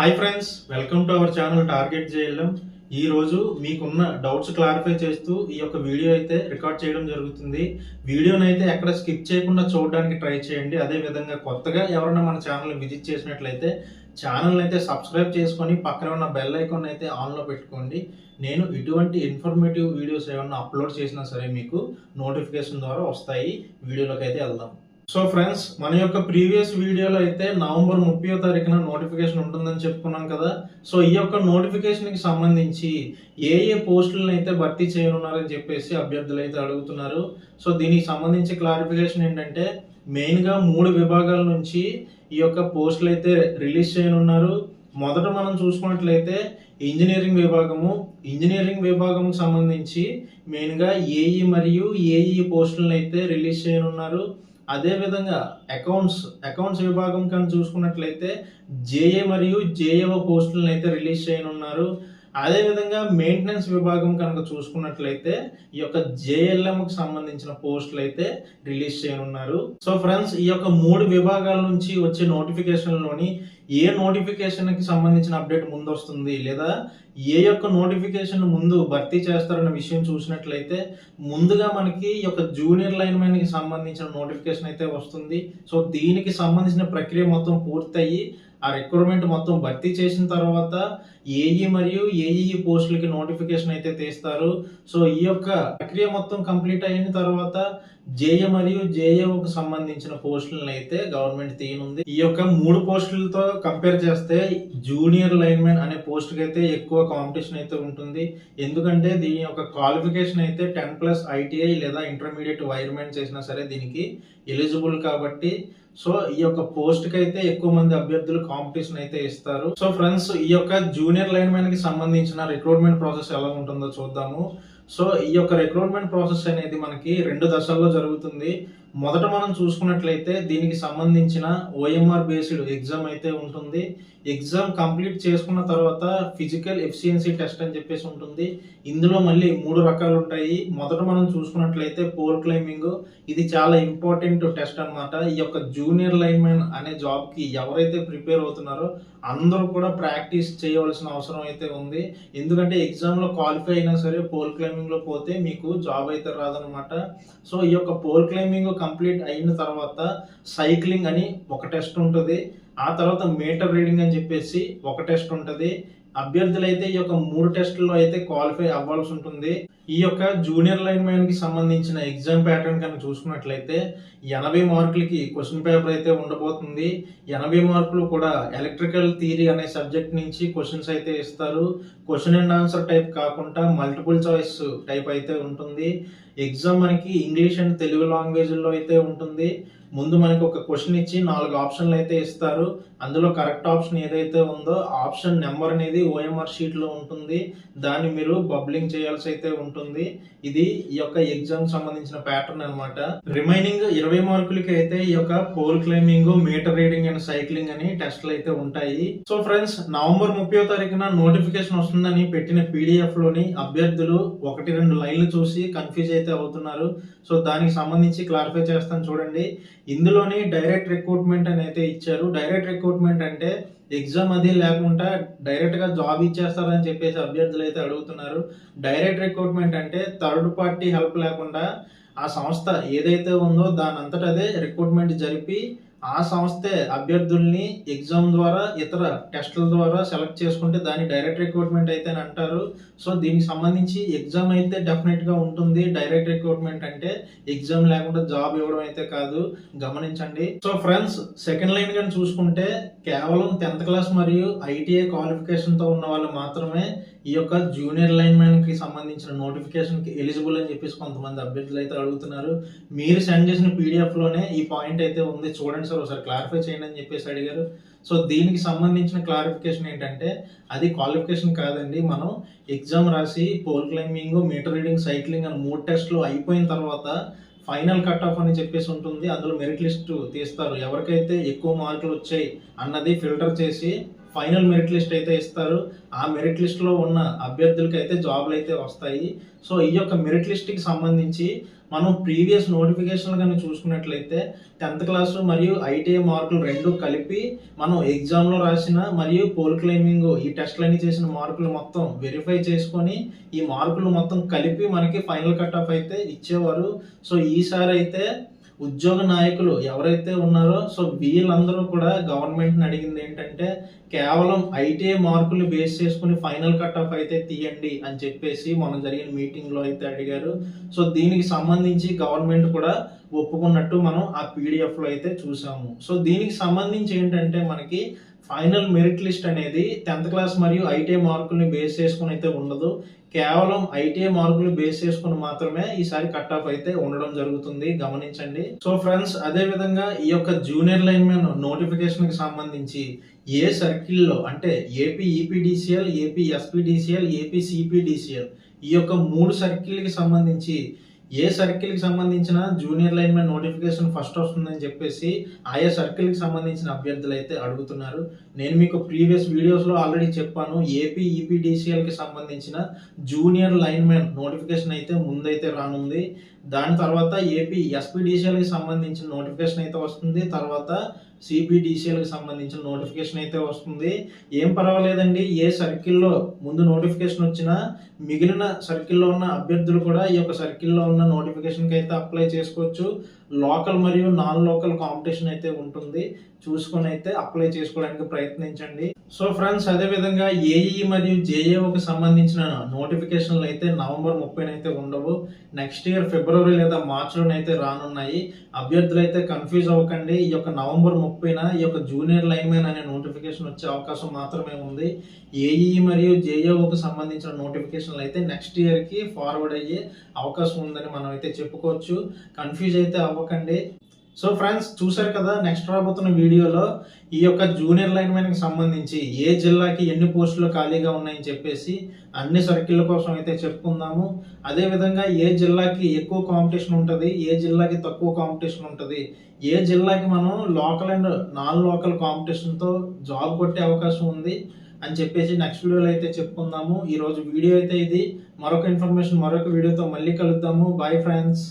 Hi friends welcome to our channel target JLM ఈరోజు మీకున్న doubts clarify చేస్తూ ఈ యొక్క వీడియో అయితే రికార్డ్ చేయడం జరుగుతుంది. వీడియోని అయితే ఎక్కడ స్కిప్ చేయకుండా చూడడానికి ట్రై చేయండి. అదే విధంగా కొత్తగా ఎవరైనా మన ఛానల్ విజిట్ చేసినట్లయితే ఛానల్ అయితే సబ్స్క్రైబ్ చేసుకొని పక్కన ఉన్న బెల్ ఐకాన్ అయితే ఆన్లో పెట్టుకోండి. నేను ఇటువంటి ఇన్ఫర్మేటివ్ వీడియోస్ ఏమైనా అప్లోడ్ చేసినా సరే మీకు నోటిఫికేషన్ ద్వారా వస్తాయి. వీడియోలోకి అయితే వెళ్దాం. సో ఫ్రెండ్స్ మన యొక్క ప్రీవియస్ వీడియోలో అయితే నవంబర్ ముప్పై తారీఖున నోటిఫికేషన్ ఉంటుందని చెప్పుకున్నాం కదా. సో ఈ యొక్క నోటిఫికేషన్కి సంబంధించి ఏ ఏ పోస్టులను అయితే భర్తీ చేయనున్నారని చెప్పేసి అభ్యర్థులు అయితే అడుగుతున్నారు. సో దీనికి సంబంధించి క్లారిఫికేషన్ ఏంటంటే మెయిన్గా మూడు విభాగాల నుంచి ఈ యొక్క పోస్టులు అయితే రిలీజ్ చేయనున్నారు. మొదట మనం చూసుకున్నట్లయితే ఇంజనీరింగ్ విభాగము. ఇంజనీరింగ్ విభాగంకు సంబంధించి మెయిన్గా ఏఈ మరియు ఏఈ పోస్టులను అయితే రిలీజ్ చేయనున్నారు. అదేవిధంగా అకౌంట్స్ అకౌంట్స్ విభాగం కానీ చూసుకున్నట్లయితే జేఏ మరియు జేఏఓ పోస్టులను అయితే రిలీజ్ చేయనున్నారు. అదేవిధంగా మెయింటెనెన్స్ విభాగం కనుక చూసుకున్నట్లయితే ఈ యొక్క జేఎల్ఎంకి సంబంధించిన పోస్టులు అయితే రిలీజ్ చేయనున్నారు. సో ఫ్రెండ్స్ ఈ యొక్క మూడు విభాగాల నుంచి వచ్చే నోటిఫికేషన్లోని ఏ నోటిఫికేషన్కి సంబంధించిన అప్డేట్ ముందు వస్తుంది లేదా ఏ యొక్క నోటిఫికేషన్ ముందు భర్తీ చేస్తారన్న విషయం చూసినట్లయితే ముందుగా మనకి ఈ యొక్క జూనియర్ లైన్ మ్యాన్కి సంబంధించిన నోటిఫికేషన్ అయితే వస్తుంది. సో దీనికి సంబంధించిన ప్రక్రియ మొత్తం పూర్తయి ఆ రిక్రూట్మెంట్ మొత్తం భర్తీ చేసిన తర్వాత ఏఈ మరియు ఏఈ పోస్టులకి నోటిఫికేషన్ అయితే తీస్తారు. సో ఈ యొక్క ప్రక్రియ మొత్తం కంప్లీట్ అయిన తర్వాత జేఏ మరియు జేఏకు సంబంధించిన పోస్టులను అయితే గవర్నమెంట్ తీయనుంది. ఈ యొక్క మూడు పోస్టులతో కంపేర్ చేస్తే జూనియర్ లైన్మెన్ అనే పోస్ట్కి అయితే ఎక్కువ కాంపిటీషన్ అయితే ఉంటుంది. ఎందుకంటే దీని యొక్క క్వాలిఫికేషన్ అయితే టెన్ ప్లస్ ఐటీఐ లేదా ఇంటర్మీడియట్ వైర్మెంట్ చేసినా సరే దీనికి ఎలిజిబుల్ కాబట్టి సో ఈ యొక్క పోస్ట్కి అయితే ఎక్కువ మంది అభ్యర్థులు కాంపిటీషన్ అయితే ఇస్తారు. సో ఫ్రెండ్స్ ఈ యొక్క జూనియర్ లైన్ మ్యాన్కి సంబంధించిన రిక్రూట్మెంట్ ప్రాసెస్ ఎలా ఉంటుందో చూద్దాము. సో ఈ యొక్క రిక్రూట్మెంట్ ప్రాసెస్ అనేది మనకి రెండు దశల్లో జరుగుతుంది. మొదట మనం చూసుకున్నట్లయితే దీనికి సంబంధించిన ఓఎంఆర్ బేస్డ్ ఎగ్జామ్ అయితే ఉంటుంది. ఎగ్జామ్ కంప్లీట్ చేసుకున్న తర్వాత ఫిజికల్ ఎఫిషియన్సీ టెస్ట్ అని చెప్పేసి ఉంటుంది. ఇందులో మళ్ళీ మూడు రకాలు ఉంటాయి. మొదట మనం చూసుకున్నట్లయితే పోల్ క్లైంబింగ్ ఇది చాలా ఇంపార్టెంట్ టెస్ట్ అనమాట ఈ యొక్క జూనియర్ లైన్మెన్ మ్యాన్ అనే జాబ్కి ఎవరైతే ప్రిపేర్ అవుతున్నారో అందరూ కూడా ప్రాక్టీస్ చేయవలసిన అవసరం అయితే ఉంది. ఎందుకంటే ఎగ్జామ్లో క్వాలిఫై అయినా సరే పోల్ క్లైంబింగ్లో పోతే మీకు జాబ్ అయితే రాదనమాట సో ఈ యొక్క పోల్ క్లైంబింగ్ కంప్లీట్ అయిన తర్వాత సైక్లింగ్ అని ఒక టెస్ట్ ఉంటుంది. ఆ తర్వాత మీటర్ రీడింగ్ అని చెప్పేసి ఒక టెస్ట్ ఉంటుంది. అభ్యర్థులు అయితే ఈ యొక్క మూడు టెస్టుల్లో అయితే క్వాలిఫై అవ్వాల్సి ఉంటుంది. ఈ యొక్క జూనియర్ లైన్ మ్యాన్కి సంబంధించిన ఎగ్జామ్ ప్యాటర్న్ కనుక చూసుకున్నట్లయితే ఎనభై మార్కులకి క్వశ్చన్ పేపర్ అయితే ఉండబోతుంది. ఎనభై మార్కులు కూడా ఎలక్ట్రికల్ థియరీ అనే సబ్జెక్ట్ నుంచి క్వశ్చన్స్ అయితే ఇస్తారు. క్వశ్చన్ అండ్ ఆన్సర్ టైప్ కాకుండా మల్టిపుల్ చాయిస్ టైప్ అయితే ఉంటుంది. ఎగ్జామ్ మనకి ఇంగ్లీష్ అండ్ తెలుగు లాంగ్వేజ్లో అయితే ఉంటుంది. ముందు మనకి ఒక క్వశ్చన్ ఇచ్చి నాలుగు ఆప్షన్లు అయితే ఇస్తారు. అందులో కరెక్ట్ ఆప్షన్ ఏదైతే ఉందో ఆప్షన్ నెంబర్ అనేది ఓఎంఆర్ షీట్లో ఉంటుంది. దాన్ని మీరు బబ్లింగ్ చేయాల్సి అయితే ఉంటుంది. ఇది ఈ యొక్క ఎగ్జామ్ సంబంధించిన ప్యాటర్న్ అనమాట రిమైనింగ్ ఇరవై మార్కులకి అయితే ఈ యొక్క pole climbing meter reading and cycling అని టెస్ట్లు అయితే ఉంటాయి. సో ఫ్రెండ్స్ నవంబర్ ముప్పై తారీఖున నోటిఫికేషన్ వస్తుందని పెట్టిన పీడిఎఫ్లోని అభ్యర్థులు ఒకటి రెండు లైన్లు చూసి కన్ఫ్యూజ్ అయితే అవుతున్నారు. సో దానికి సంబంధించి క్లారిఫై చేస్తాను చూడండి. ఇందులోని డైరెక్ట్ రిక్రూట్మెంట్ అని అయితే ఇచ్చారు. డైరెక్ట్ రిక్రూట్మెంట్ అంటే ఎగ్జామ్ అది లేకుండా డైరెక్ట్గా జాబ్ ఇచ్చేస్తారని చెప్పేసి అభ్యర్థులు అయితే అడుగుతున్నారు. డైరెక్ట్ రిక్రూట్మెంట్ అంటే థర్డ్ పార్టీ హెల్ప్ లేకుండా ఆ సంస్థ ఏదైతే ఉందో దాని అంతటా అదే రిక్రూట్మెంట్ జరిపి ఆ సంస్థే అభ్యర్థుల్ని ఎగ్జామ్ ద్వారా ఇతర టెస్టుల ద్వారా సెలెక్ట్ చేసుకుంటే దాన్ని డైరెక్ట్ రిక్రూట్మెంట్ అయితే అని అంటారు. సో దీనికి సంబంధించి ఎగ్జామ్ అయితే డెఫినెట్గా ఉంటుంది. డైరెక్ట్ రిక్రూట్మెంట్ అంటే ఎగ్జామ్ లేకుండా జాబ్ ఇవ్వడం అయితే కాదు. గమనించండి. సో ఫ్రెండ్స్ సెకండ్ లైన్ కానీ చూసుకుంటే కేవలం టెన్త్ క్లాస్ మరియు ఐటీఐ క్వాలిఫికేషన్తో ఉన్న వాళ్ళు మాత్రమే ఈ యొక్క జూనియర్ లైన్మెన్కి కి సంబంధించిన నోటిఫికేషన్కి ఎలిజిబుల్ అని చెప్పేసి కొంతమంది అభ్యర్థులు అయితే అడుగుతున్నారు. మీరు సెండ్ చేసిన పీడిఎఫ్లోనే ఈ పాయింట్ అయితే ఉంది. చూడండి సార్ ఒకసారి క్లారిఫై చేయండి అని చెప్పేసి అడిగారు. సో దీనికి సంబంధించిన క్లారిఫికేషన్ ఏంటంటే అది క్వాలిఫికేషన్ కాదండి. మనం ఎగ్జామ్ రాసి pole climbing meter reading cycling అని మూడు టెస్ట్లు అయిపోయిన తర్వాత ఫైనల్ కట్ ఆఫ్ అని చెప్పేసి ఉంటుంది. అందులో మెరిట్ లిస్ట్ తీస్తారు. ఎవరికైతే ఎక్కువ మార్కులు వచ్చాయి అన్నది ఫిల్టర్ చేసి ఫైనల్ మెరిట్ లిస్ట్ అయితే ఇస్తారు. ఆ మెరిట్ లిస్ట్లో ఉన్న అభ్యర్థులకి అయితే జాబ్లు అయితే వస్తాయి. సో ఈ యొక్క మెరిట్ లిస్ట్కి సంబంధించి మనం ప్రీవియస్ నోటిఫికేషన్లు కానీ చూసుకున్నట్లయితే టెన్త్ క్లాస్ మరియు ఐటీఐ మార్కులు రెండు కలిపి మనం ఎగ్జామ్లో రాసిన మరియు పోల్ క్లైమింగ్ ఈ టెస్ట్లన్నీ చేసిన మార్కులు మొత్తం వెరిఫై చేసుకొని ఈ మార్కులు మొత్తం కలిపి మనకి ఫైనల్ కట్ ఆఫ్ అయితే ఇచ్చేవారు. సో ఈసారి అయితే ఉద్యోగ నాయకులు ఎవరైతే ఉన్నారో సో వీళ్ళందరూ కూడా గవర్నమెంట్ని అడిగింది ఏంటంటే కేవలం ఐటీఐ మార్కులు బేస్ చేసుకుని ఫైనల్ కట్ ఆఫ్ అయితే తీయండి అని చెప్పేసి మనం జరిగిన మీటింగ్లో అయితే అడిగారు. సో దీనికి సంబంధించి గవర్నమెంట్ కూడా ఒప్పుకున్నట్టు మనం ఆ పీడిఎఫ్లో అయితే చూసాము. సో దీనికి సంబంధించి ఏంటంటే మనకి ఫైనల్ మెరిట్ లిస్ట్ అనేది టెన్త్ క్లాస్ మరియు ఐటీఐ మార్కుల్ని బేస్ చేసుకుని అయితే ఉండదు. కేవలం ఐటీఐ మార్కులు బేస్ చేసుకుని మాత్రమే ఈసారి కట్ ఆఫ్ అయితే ఉండడం జరుగుతుంది. గమనించండి. సో ఫ్రెండ్స్ అదే విధంగా ఈ యొక్క జూనియర్ లైన్ మ్యాన్ నోటిఫికేషన్కి సంబంధించి ఏ సర్కిల్లో అంటే AP EPDCL AP SPDCL AP CPDCL ఈ యొక్క మూడు సర్కిల్కి సంబంధించి ఏ సర్కిల్కి సంబంధించిన junior line man notification first వస్తుందని చెప్పేసి ఆయా సర్కిల్కి సంబంధించిన అభ్యర్థులు అయితే అడుగుతున్నారు. నేను మీకు ప్రీవియస్ వీడియోస్లో ఆల్రెడీ చెప్పాను. ఏపీ ఈపీడీసీఎల్కి సంబంధించిన జూనియర్ లైన్ మ్యాన్ నోటిఫికేషన్ అయితే ముందైతే రానుంది. దాని తర్వాత ఏపీ ఎస్పీడీసీఎల్కి సంబంధించిన నోటిఫికేషన్ అయితే వస్తుంది. తర్వాత సిపిడిసిఎల్కి సంబంధించిన నోటిఫికేషన్ అయితే వస్తుంది. ఏం పర్వాలేదండి ఏ సర్కిల్లో ముందు నోటిఫికేషన్ వచ్చినా మిగిలిన సర్కిల్లో ఉన్న అభ్యర్థులు కూడా ఈ యొక్క సర్కిల్లో ఉన్న నోటిఫికేషన్కి అయితే అప్లై చేసుకోవచ్చు. లోకల్ మరియు నాన్ లోకల్ కాంపిటీషన్ అయితే ఉంటుంది. చూసుకొని అయితే అప్లై చేసుకోవడానికి ప్రయత్నించండి. సో ఫ్రెండ్స్ అదే విధంగా ఏఈ మరియు జేఏఓకి సంబంధించిన నోటిఫికేషన్లు అయితే నవంబర్ ముప్పైనైతే అయితే ఉండవు. నెక్స్ట్ ఇయర్ ఫిబ్రవరి లేదా మార్చిలోనైతే రానున్నాయి. అభ్యర్థులు అయితే కన్ఫ్యూజ్ అవ్వకండి. ఈ యొక్క నవంబర్ ముప్పైన ఈ యొక్క జూనియర్ లైన్మెన్ మ్యాన్ అనే నోటిఫికేషన్ వచ్చే అవకాశం మాత్రమే ఉంది. ఏఈ మరియు జేఏఓకి సంబంధించిన నోటిఫికేషన్లు అయితే నెక్స్ట్ ఇయర్కి ఫార్వర్డ్ అయ్యే అవకాశం ఉందని మనం అయితే చెప్పుకోవచ్చు. కన్ఫ్యూజ్ అయితే అవ్వకండి సో ఫ్రెండ్స్ చూసారు కదా నెక్స్ట్ రాబోతున్న వీడియోలో ఈ యొక్క జూనియర్ లైన్ మ్యాన్కి సంబంధించి ఏ జిల్లాకి ఎన్ని పోస్టులు ఖాళీగా ఉన్నాయని చెప్పేసి అన్ని సర్కిళ్ళ కోసం అయితే చెప్పుకుందాము. అదేవిధంగా ఏ జిల్లాకి ఎక్కువ కాంపిటీషన్ ఉంటుంది ఏ జిల్లాకి తక్కువ కాంపిటీషన్ ఉంటుంది ఏ జిల్లాకి మనం లోకల్ అండ్ నాన్ లోకల్ కాంపిటీషన్తో జాబ్ కొట్టే అవకాశం ఉంది అని చెప్పేసి నెక్స్ట్ వీడియోలో అయితే చెప్పుకుందాము. ఈరోజు వీడియో అయితే ఇది. మరొక ఇన్ఫర్మేషన్ మరొక వీడియోతో మళ్ళీ కలుద్దాము. Bye friends